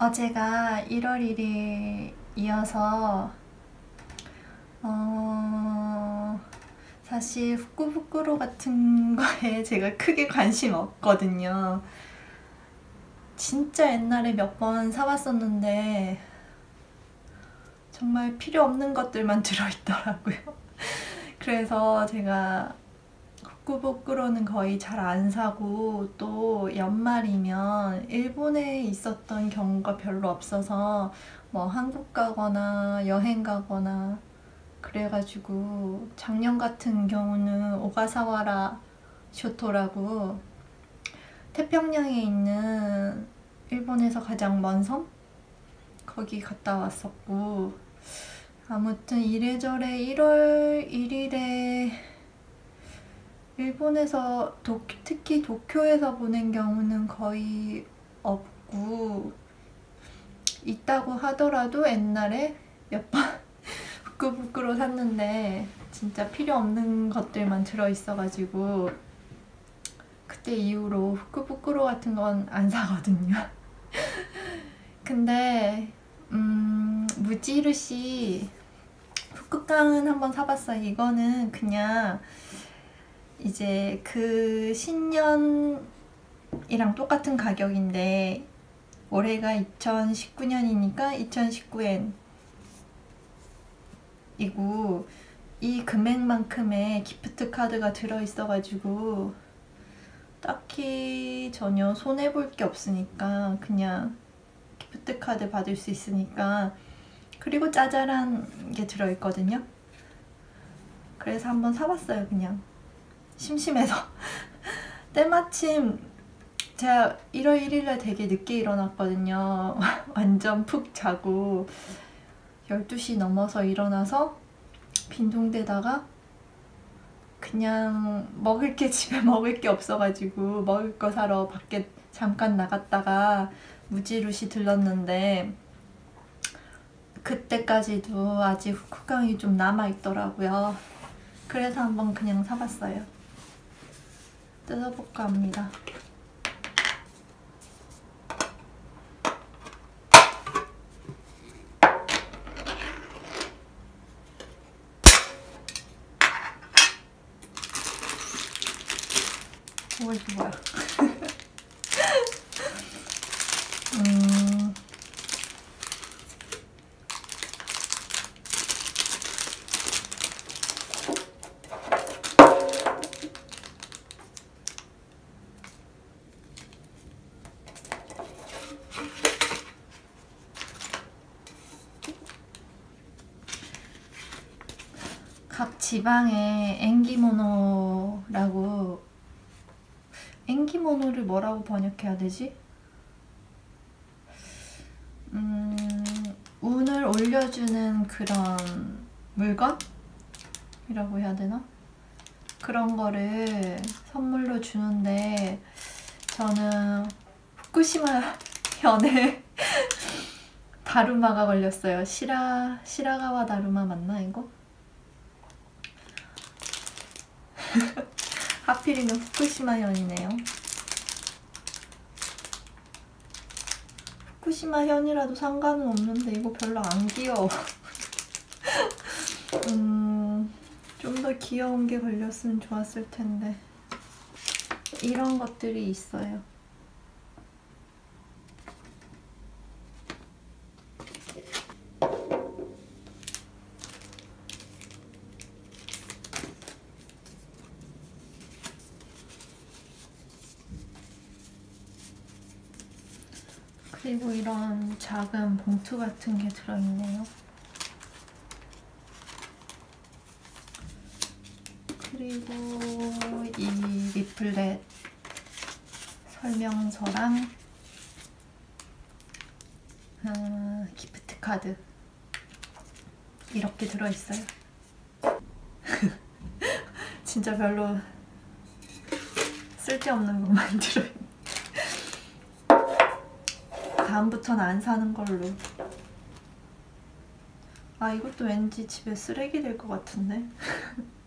어제가 1월 1일 이어서 어 사실 후쿠후쿠로 같은 거에 제가 크게 관심 없거든요. 진짜 옛날에 몇 번 사봤었는데 정말 필요 없는 것들만 들어있더라고요. 그래서 제가 후쿠후쿠로는 거의 잘 안 사고 또 연말이면 일본에 있었던 경우가 별로 없어서 뭐 한국 가거나 여행 가거나 그래가지고 작년 같은 경우는 오가사와라 쇼토라고 태평양에 있는 일본에서 가장 먼 섬? 거기 갔다 왔었고 아무튼 이래저래 1월 1일에 일본에서 도, 특히 도쿄에서 보낸 경우는 거의 없고 있다고 하더라도 옛날에 몇 번 부끄부끄로 샀는데 진짜 필요 없는 것들만 들어있어가지고 그때 이후로 후쿠부쿠로 같은 건 안 사거든요. 근데 음, 무지르시 북극강은 한번 사봤어요. 이거는 그냥 이제 그 신년이랑 똑같은 가격인데 올해가 2019년이니까 2019엔 이고 이 금액만큼의 기프트 카드가 들어있어 가지고 딱히 전혀 손해볼 게 없으니까 그냥 기프트 카드 받을 수 있으니까 그리고 짜잘한 게 들어있거든요. 그래서 한번 사봤어요 그냥 심심해서 때마침 제가 1월 1일날 되게 늦게 일어났거든요 완전 푹 자고 12시 넘어서 일어나서 빈둥대다가 그냥 먹을 게 집에 먹을 게 없어가지고 먹을 거 사러 밖에 잠깐 나갔다가 무지루시 들렀는데 그때까지도 아직 후쿠강이 좀 남아있더라고요. 그래서 한번 그냥 사봤어요. 뜯어볼까 합니다. 오 이게 뭐야? 음. 각 지방에 엔기모노라고 엔기모노를 뭐라고 번역해야 되지? 음, 운을 올려주는 그런 물건 이라고 해야 되나? 그런 거를 선물로 주는데 저는 후쿠시마 현에 다루마가 걸렸어요. 시라 시라가와 다루마 맞나 이거? 하필이면 후쿠시마현이네요. 후쿠시마현이라도 상관은 없는데 이거 별로 안 귀여워. 음, 좀 더 귀여운 게 걸렸으면 좋았을 텐데. 이런 것들이 있어요. 그리고 이런 작은 봉투 같은 게 들어있네요. 그리고 이 리플렛 설명서랑 음, 기프트 카드 이렇게 들어있어요. 진짜 별로 쓸데없는 것만 들어있네. 다음부터는 안 사는 걸로. 아 이것도 왠지 집에 쓰레기 될 것 같은데.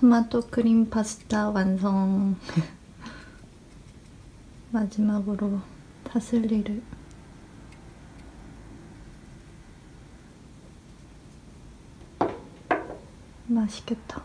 토마토 크림 파스타 완성. 마지막으로 파슬리를 맛있겠다.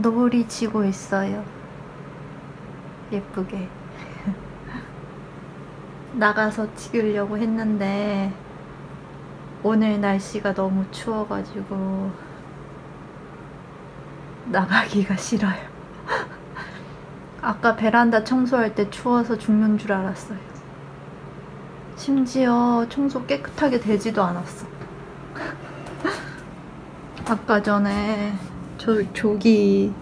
노을이 지고 있어요. 예쁘게. 나가서 찍으려고 했는데 오늘 날씨가 너무 추워가지고 나가기가 싫어요. 아까 베란다 청소할 때 추워서 죽는 줄 알았어요. 심지어 청소 깨끗하게 되지도 않았어. 아까 전에 저 저기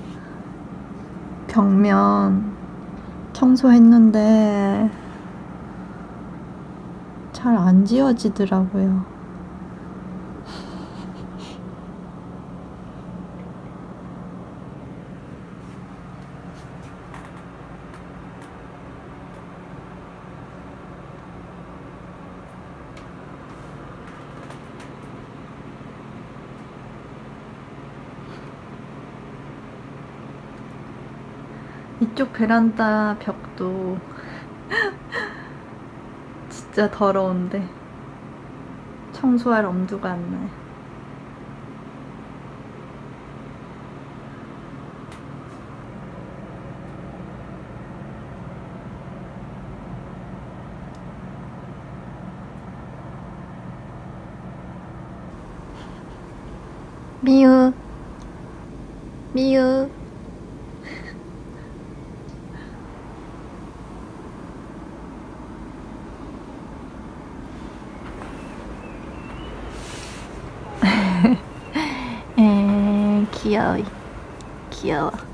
벽면 청소했는데 잘 안 지워지더라고요. 이쪽 베란다 벽도 진짜 더러운데 청소할 엄두가 안 나요. 미유 미유 에 귀여워 귀여워